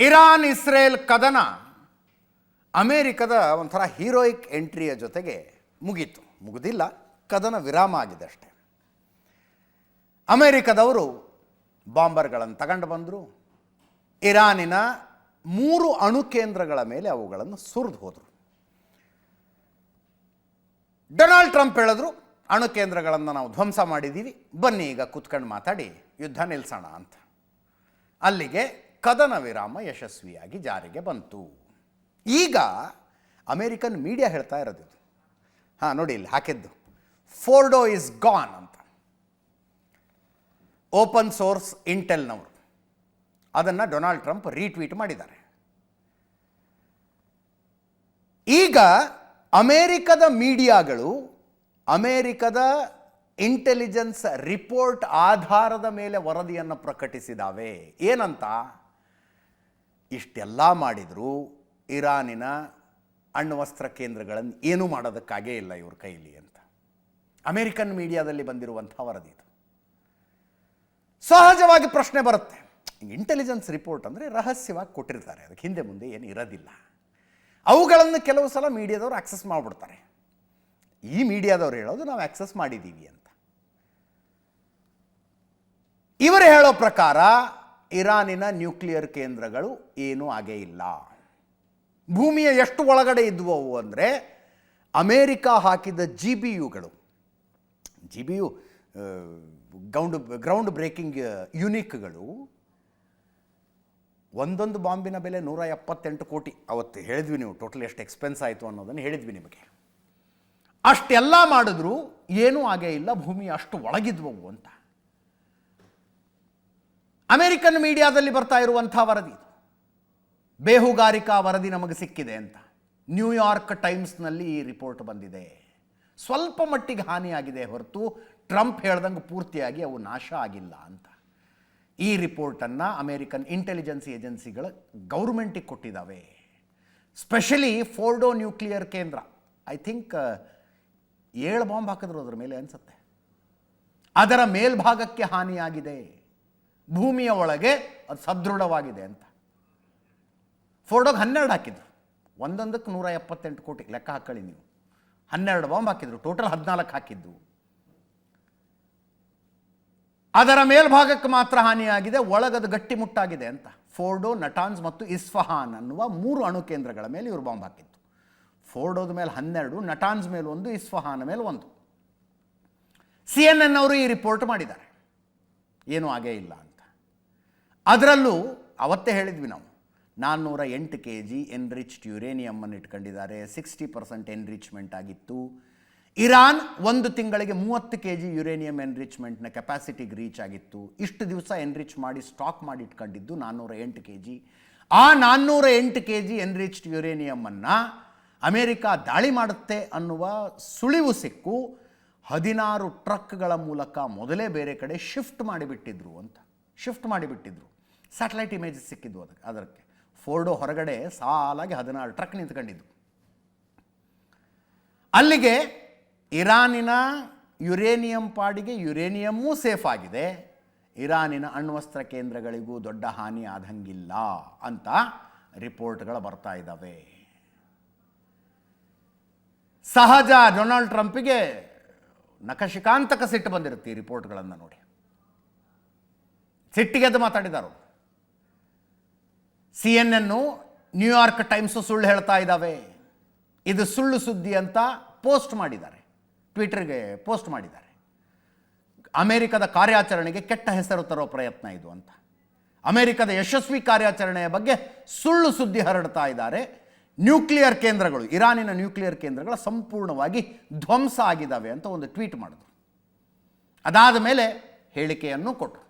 Iran Israel ಕದನ ಅಮೇರಿಕದ ಒಂಥರ ಹೀರೋಯಿಕ್ ಎಂಟ್ರಿಯ ಜೊತೆಗೆ ಮುಗೀತು. ಮುಗಿದಿಲ್ಲ, ಕದನ ವಿರಾಮ ಆಗಿದೆ ಅಷ್ಟೆ. ಅಮೇರಿಕದವರು ಬಾಂಬರ್ಗಳನ್ನು ತಗೊಂಡು ಬಂದರು. ಇರಾನಿನ ಮೂರು ಅಣು ಕೇಂದ್ರಗಳ ಮೇಲೆ ಅವುಗಳನ್ನು ಸುರಿದು ಹೋದರು. ಡೊನಾಲ್ಡ್ ಟ್ರಂಪ್ ಹೇಳಿದ್ರು, ಅಣು ಕೇಂದ್ರಗಳನ್ನು ನಾವು ಧ್ವಂಸ ಮಾಡಿದ್ದೀವಿ, ಬನ್ನಿ ಈಗ ಕೂತ್ಕೊಂಡು ಮಾತಾಡಿ, ಯುದ್ಧ ನಿಲ್ಲಿಸೋಣ ಅಂತ. ಅಲ್ಲಿಗೆ ಕದನ ವಿರಾಮ ಯಶಸ್ವಿಯಾಗಿ ಜಾರಿಗೆ ಬಂತು. ಈಗ ಅಮೇರಿಕನ್ ಮೀಡಿಯಾ ಹೇಳ್ತಾ ಇರೋದು ಹಾಂ, ನೋಡಿ ಇಲ್ಲಿ ಹಾಕಿದ್ದು. ಫೋರ್ಡೋ ಇಸ್ ಗಾನ್ ಅಂತ. ಓಪನ್ ಸೋರ್ಸ್ ಇಂಟೆಲ್ನವರು. ಅದನ್ನು ಡೊನಾಲ್ಡ್ ಟ್ರಂಪ್ ರೀಟ್ವೀಟ್ ಮಾಡಿದ್ದಾರೆ. ಈಗ ಅಮೇರಿಕದ ಮೀಡಿಯಾಗಳು ಅಮೇರಿಕದ ಇಂಟೆಲಿಜೆನ್ಸ್ ರಿಪೋರ್ಟ್ ಆಧಾರದ ಮೇಲೆ ವರದಿಯನ್ನು ಪ್ರಕಟಿಸಿದಾವೆ. ಏನಂತ? ಇಷ್ಟೆಲ್ಲ ಮಾಡಿದರೂ ಇರಾನಿನ ಅಣ್ವಸ್ತ್ರ ಕೇಂದ್ರಗಳನ್ನು ಏನೂ ಮಾಡೋದಕ್ಕಾಗೇ ಇಲ್ಲ ಇವ್ರ ಕೈಲಿ ಅಂತ. ಅಮೇರಿಕನ್ ಮೀಡಿಯಾದಲ್ಲಿ ಬಂದಿರುವಂಥ ವರದಿ ಇದು. ಸಹಜವಾಗಿ ಪ್ರಶ್ನೆ ಬರುತ್ತೆ. ಇಂಟೆಲಿಜೆನ್ಸ್ ರಿಪೋರ್ಟ್ ಅಂದರೆ ರಹಸ್ಯವಾಗಿ ಕೊಟ್ಟಿರ್ತಾರೆ. ಅದಕ್ಕೆ ಹಿಂದೆ ಮುಂದೆ ಏನು ಇರೋದಿಲ್ಲ. ಅವುಗಳನ್ನು ಕೆಲವು ಸಲ ಮೀಡಿಯಾದವರು ಆಕ್ಸೆಸ್ ಮಾಡಿಬಿಡ್ತಾರೆ. ಈ ಮೀಡಿಯಾದವ್ರು ಹೇಳೋದು ನಾವು ಆಕ್ಸೆಸ್ ಮಾಡಿದ್ದೀವಿ ಅಂತ. ಇವರು ಹೇಳೋ ಪ್ರಕಾರ ಇರಾನಿನ ನ್ಯೂಕ್ಲಿಯರ್ ಕೇಂದ್ರಗಳು ಏನೂ ಆಗೇ ಇಲ್ಲ. ಭೂಮಿಯ ಎಷ್ಟು ಒಳಗಡೆ ಇದ್ವು ಅಂದರೆ ಅಮೇರಿಕ ಹಾಕಿದ G B ಯುಗಳು G B U ground ground breaking ಯುನಿಕ್ಗಳು ಒಂದೊಂದು ಬಾಂಬಿನ ಬೆಲೆ ನೂರ ಎಪ್ಪತ್ತೆಂಟು ಕೋಟಿ. ಅವತ್ತು ಹೇಳಿದ್ವಿ ನೀವು ಟೋಟಲ್ ಎಷ್ಟು ಎಕ್ಸ್ಪೆನ್ಸ್ ಆಯಿತು ಅನ್ನೋದನ್ನು ಹೇಳಿದ್ವಿ ನಿಮಗೆ. ಅಷ್ಟೆಲ್ಲ ಮಾಡಿದ್ರು ಏನೂ ಆಗೇ ಇಲ್ಲ, ಭೂಮಿ ಅಷ್ಟು ಒಳಗಿದ್ವವು ಅಂತ. ಅಮೆರಿಕನ್ ಮೀಡಿಯಾದಲ್ಲಿ ಬರ್ತಾ ಇರುವಂಥ ವರದಿ ಬೇಹುಗಾರಿಕಾ ವರದಿ ನಮಗೆ ಸಿಕ್ಕಿದೆ ಅಂತ. ನ್ಯೂಯಾರ್ಕ್ ಟೈಮ್ಸ್ನಲ್ಲಿ ಈ ರಿಪೋರ್ಟ್ ಬಂದಿದೆ. ಸ್ವಲ್ಪ ಮಟ್ಟಿಗೆ ಹಾನಿಯಾಗಿದೆ ಹೊರತು ಟ್ರಂಪ್ ಹೇಳ್ದಂಗೆ ಪೂರ್ತಿಯಾಗಿ ಅವು ನಾಶ ಆಗಿಲ್ಲ ಅಂತ. ಈ ರಿಪೋರ್ಟನ್ನು ಅಮೇರಿಕನ್ ಇಂಟೆಲಿಜೆನ್ಸ್ ಏಜೆನ್ಸಿಗಳು ಗೌರ್ಮೆಂಟಿಗೆ ಕೊಟ್ಟಿದ್ದಾವೆ. ಸ್ಪೆಷಲಿ ಫೋರ್ಡೋ ನ್ಯೂಕ್ಲಿಯರ್ ಕೇಂದ್ರ. ಐ ಥಿಂಕ್, ಏಳು ಬಾಂಬ್ ಹಾಕಿದ್ರು ಅದರ ಮೇಲೆ ಅನಿಸುತ್ತೆ. ಅದರ ಮೇಲ್ಭಾಗಕ್ಕೆ ಹಾನಿಯಾಗಿದೆ. ಭೂಮಿಯ ಒಳಗೆ ಅದು ಸದೃಢವಾಗಿದೆ ಅಂತ. ಫೋರ್ಡೋಗೆ ಹನ್ನೆರಡು ಹಾಕಿದ್ರು. ಒಂದೊಂದಕ್ಕೆ ನೂರ ಎಪ್ಪತ್ತೆಂಟು ಕೋಟಿ ಲೆಕ್ಕ ಹಾಕೊಳ್ಳಿ ನೀವು. ಹನ್ನೆರಡು ಬಾಂಬ್ ಹಾಕಿದ್ರು. ಟೋಟಲ್ ಹದಿನಾಲ್ಕು ಹಾಕಿದ್ದು ಅದರ ಮೇಲ್ಭಾಗಕ್ಕೆ ಮಾತ್ರ ಹಾನಿಯಾಗಿದೆ ಒಳಗದು ಗಟ್ಟಿಮುಟ್ಟಾಗಿದೆ ಅಂತ. ಫೋರ್ಡೋ ನಟಾನ್ಸ್ ಮತ್ತು ಇಸ್ಫಹಾನ್ ಅನ್ನುವ ಮೂರು ಅಣು ಕೇಂದ್ರಗಳ ಮೇಲೆ ಇವರು ಬಾಂಬ್ ಹಾಕಿತ್ತು ಫೋರ್ಡೋದ ಮೇಲೆ ಹನ್ನೆರಡು ನಟಾನ್ಸ್ ಮೇಲೆ ಒಂದು ಇಸ್ಫಹಾನ್ ಮೇಲೆ ಒಂದು. ಸಿ ಎನ್ ಎನ್ ಅವರು ಈ ರಿಪೋರ್ಟ್ ಮಾಡಿದ್ದಾರೆ. ಏನೂ ಆಗೇ ಇಲ್ಲ ಅಂತ. ಅದರಲ್ಲೂ ಅವತ್ತೇ ಹೇಳಿದ್ವಿ ನಾವು ನಾನ್ನೂರ ಎಂಟು ಕೆ ಜಿ ಎನ್ರಿಚ್ಡ್ ಯುರೇನಿಯಮ್ಮನ್ನು ಇಟ್ಕೊಂಡಿದ್ದಾರೆ ಸಿಕ್ಸ್ಟಿ ಪರ್ಸೆಂಟ್ ಎನ್ರಿಚ್ಮೆಂಟ್ ಆಗಿತ್ತು. ಇರಾನ್ ಒಂದು ತಿಂಗಳಿಗೆ ಮೂವತ್ತು ಕೆ ಜಿ ಯುರೇನಿಯಂ ಎನ್ರಿಚ್ಮೆಂಟ್ನ ಕೆಪಾಸಿಟಿಗೆ ರೀಚ್ ಆಗಿತ್ತು. ಇಷ್ಟು ದಿವಸ ಎನ್ರಿಚ್ ಮಾಡಿ ಸ್ಟಾಕ್ ಮಾಡಿ ಇಟ್ಕೊಂಡಿದ್ದು ನಾನ್ನೂರ ಎಂಟು ಕೆ ಜಿ ಆ ನಾನ್ನೂರ ಎಂಟು ಕೆ ಜಿ ಎನ್ರಿಚ್ಡ್ ಯುರೇನಿಯಮನ್ನು ಅಮೇರಿಕ ದಾಳಿ ಮಾಡುತ್ತೆ ಅನ್ನುವ ಸುಳಿವು ಸಿಕ್ಕು. ಹದಿನಾರು ಟ್ರಕ್ಗಳ ಮೂಲಕ ಮೊದಲೇ ಬೇರೆ ಕಡೆ ಶಿಫ್ಟ್ ಮಾಡಿಬಿಟ್ಟಿದ್ರು ಅಂತ ಶಿಫ್ಟ್ ಮಾಡಿಬಿಟ್ಟಿದ್ರು. ಸ್ಯಾಟಲೈಟ್ ಇಮೇಜಸ್ ಸಿಕ್ಕಿದ್ವು ಅದಕ್ಕೆ ಅದಕ್ಕೆ. ಫೋರ್ಡೋ ಹೊರಗಡೆ ಸಾಲಾಗಿ ಹದಿನಾರು ಟ್ರಕ್ ನಿಂತ್ಕೊಂಡಿದ್ದು ಅಲ್ಲಿಗೆ ಇರಾನಿನ ಯುರೇನಿಯಂ ಪಾಡಿಗೆ ಯುರೇನಿಯಮ್ಮೂ ಸೇಫ್ ಆಗಿದೆ. ಇರಾನಿನ ಅಣ್ವಸ್ತ್ರ ಕೇಂದ್ರಗಳಿಗೂ ದೊಡ್ಡ ಹಾನಿ ಆದಂಗಿಲ್ಲ ಅಂತ ರಿಪೋರ್ಟ್ಗಳು ಬರ್ತಾ ಇದ್ದಾವೆ. ಸಹಜ ಡೊನಾಲ್ಡ್ ಟ್ರಂಪಿಗೆ ನಖಶಿಕಾಂತಕ ಸಿಟ್ಟು ಬಂದಿರುತ್ತೆ ಈ ರಿಪೋರ್ಟ್ಗಳನ್ನು ನೋಡಿ. ಸಿಟ್ಟಿಗೆದ್ದು ಮಾತಾಡಿದರು ಸಿ ಎನ್ ಎನ್ನು ನ್ಯೂಯಾರ್ಕ್ ಟೈಮ್ಸು ಸುಳ್ಳು ಹೇಳ್ತಾ ಇದ್ದಾವೆ ಇದು ಸುಳ್ಳು ಸುದ್ದಿ ಅಂತ ಪೋಸ್ಟ್ ಮಾಡಿದ್ದಾರೆ. ಟ್ವಿಟರ್ಗೆ ಪೋಸ್ಟ್ ಮಾಡಿದ್ದಾರೆ. ಅಮೆರಿಕದ ಕಾರ್ಯಾಚರಣೆಗೆ ಕೆಟ್ಟ ಹೆಸರು ತರೋ ಪ್ರಯತ್ನ ಇದು ಅಂತ. ಅಮೆರಿಕದ ಯಶಸ್ವಿ ಕಾರ್ಯಾಚರಣೆಯ ಬಗ್ಗೆ ಸುಳ್ಳು ಸುದ್ದಿ ಹರಡ್ತಾ ಇದ್ದಾರೆ. ನ್ಯೂಕ್ಲಿಯರ್ ಕೇಂದ್ರಗಳು, ಇರಾನಿನ ನ್ಯೂಕ್ಲಿಯರ್ ಕೇಂದ್ರಗಳ ಸಂಪೂರ್ಣವಾಗಿ ಧ್ವಂಸ ಆಗಿದ್ದಾವೆ ಅಂತ ಒಂದು ಟ್ವೀಟ್ ಮಾಡಿದ್ರು. ಅದಾದ ಮೇಲೆ ಹೇಳಿಕೆಯನ್ನು ಕೊಟ್ಟರು.